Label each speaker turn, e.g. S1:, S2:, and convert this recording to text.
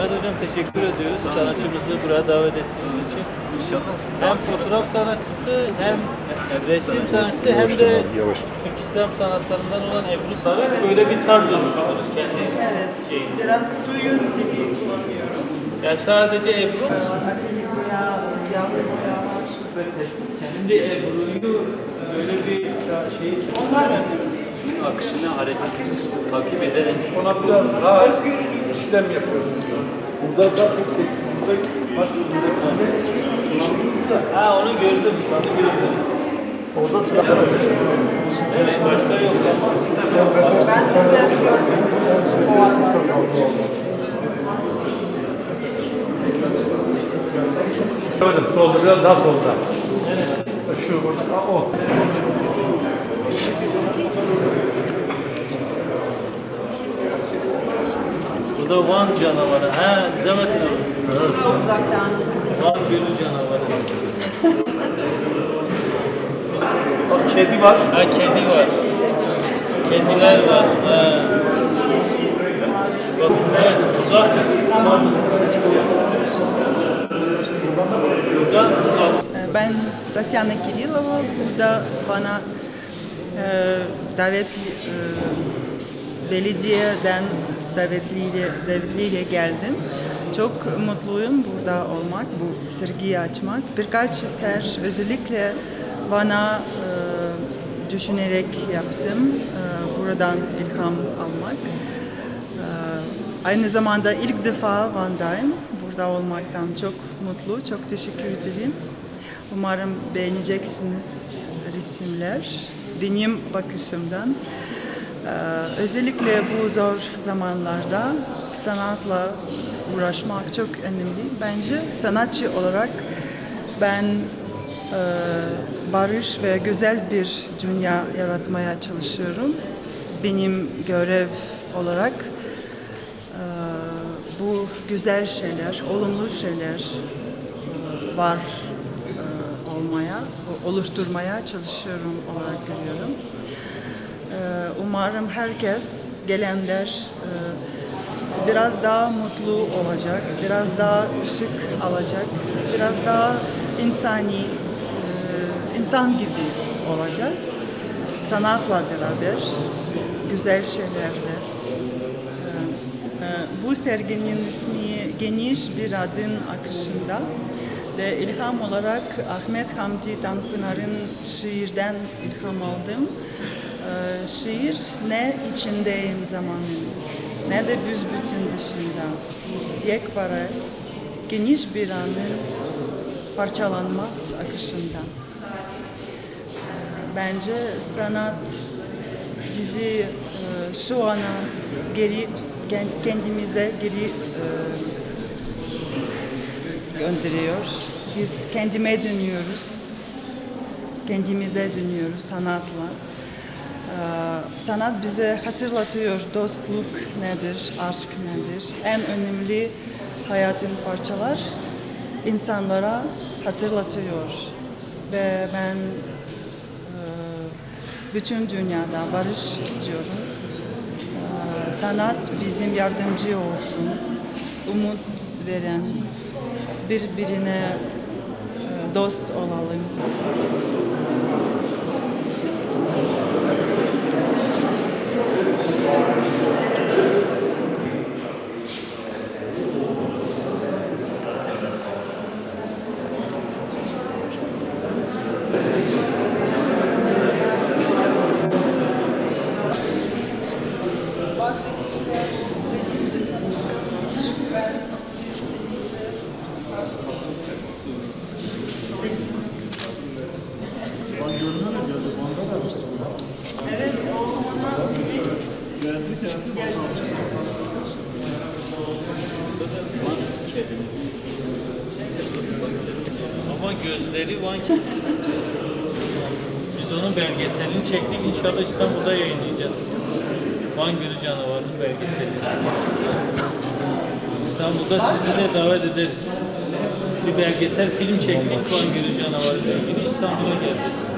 S1: Mehmet Hocam teşekkür ediyoruz sanatçımızı buraya davet ettiğiniz için.
S2: İnşallah.
S1: Hem fotoğraf sanatçısı hem resim sanatçısı hem de. Türk İslam sanatlarından olan Ebru Sarı böyle bir tarz oluşturdunuz kendi şeyinizi.
S3: Biraz suyun tipi kullanıyorum.
S1: Yani sadece Ebru.
S3: Akrilik boya, yağlı boya var. Böyle de.
S1: Şimdi Ebru'yu böyle bir şey
S3: Onlar yapıyoruz.
S2: Akışını hareketi takip ederek
S4: Ona biraz daha işlem yapıyorsunuz. Burada zaten kesin. Burada bak burada
S1: Ha onu gördüm. Onu gördüm.
S4: Orada fiyatlar
S1: Evet başka yok.
S4: Sen Befes
S3: Ben de gördüm.
S4: Sen Facebook'ta kaldın Hocam solda biraz daha solda. Şu burada. O.
S1: Bu da Van canavarı. Ha, Zemetin
S3: Uzaktan.
S1: Van Gölü canavarı.
S4: Bak kedi var.
S1: Ha kedi var. Kediler var. Ha. Bak, evet, uzak. Uzak, uzak.
S3: Ben Tatyana Kirillova. Burada bana e, davetli e, belediyeden davetliyle, davetliyle geldim. Çok mutluyum burada olmak, bu sergiyi açmak. Birkaç eser özellikle bana e, düşünerek yaptım. E, buradan ilham almak. E, aynı zamanda ilk defa Van'dayım. Burada olmaktan çok mutlu, çok teşekkür ederim. Umarım beğeneceksiniz resimler. Benim bakışımdan. Ee, özellikle bu zor zamanlarda sanatla uğraşmak çok önemli. Bence sanatçı olarak ben e, barış ve güzel bir dünya yaratmaya çalışıyorum. Benim görev olarak e, bu güzel şeyler, olumlu şeyler e, var olmaya, oluşturmaya çalışıyorum olarak görüyorum. Ee, Umarım herkes, gelenler e, biraz daha mutlu olacak, biraz daha ışık alacak, biraz daha insani, e, insan gibi olacağız. Sanatla beraber, güzel şeylerle. Ee, Bu serginin ismi Geniş Bir Adın Akışında ve ilham olarak Ahmet Hamdi Tanpınar'ın şiirden ilham aldım. Ee, Şiir ne içindeyim zamanın ne de büsbütün dışında. Yekpare geniş bir anın parçalanmaz akışında. Bence sanat bizi e, şu ana geri ken- kendimize geri e, gönderiyor. Biz kendime dönüyoruz. Kendimize dönüyoruz sanatla. Ee, Sanat bize hatırlatıyor dostluk nedir, aşk nedir. En önemli hayatın parçalar insanlara hatırlatıyor. Ve ben e, bütün dünyada barış istiyorum. Ee, Sanat bizim yardımcı olsun, umut veren, birbirine e, dost olalım.
S1: Ama gözleri Van. Biz onun belgeselini çektik. İnşallah İstanbul'da yayınlayacağız. Van Gölü canavarının belgeselini. İstanbul'da sizi de davet ederiz. Bir belgesel film çektik Van Gölü canavarı ile ilgili İstanbul'a geleceğiz.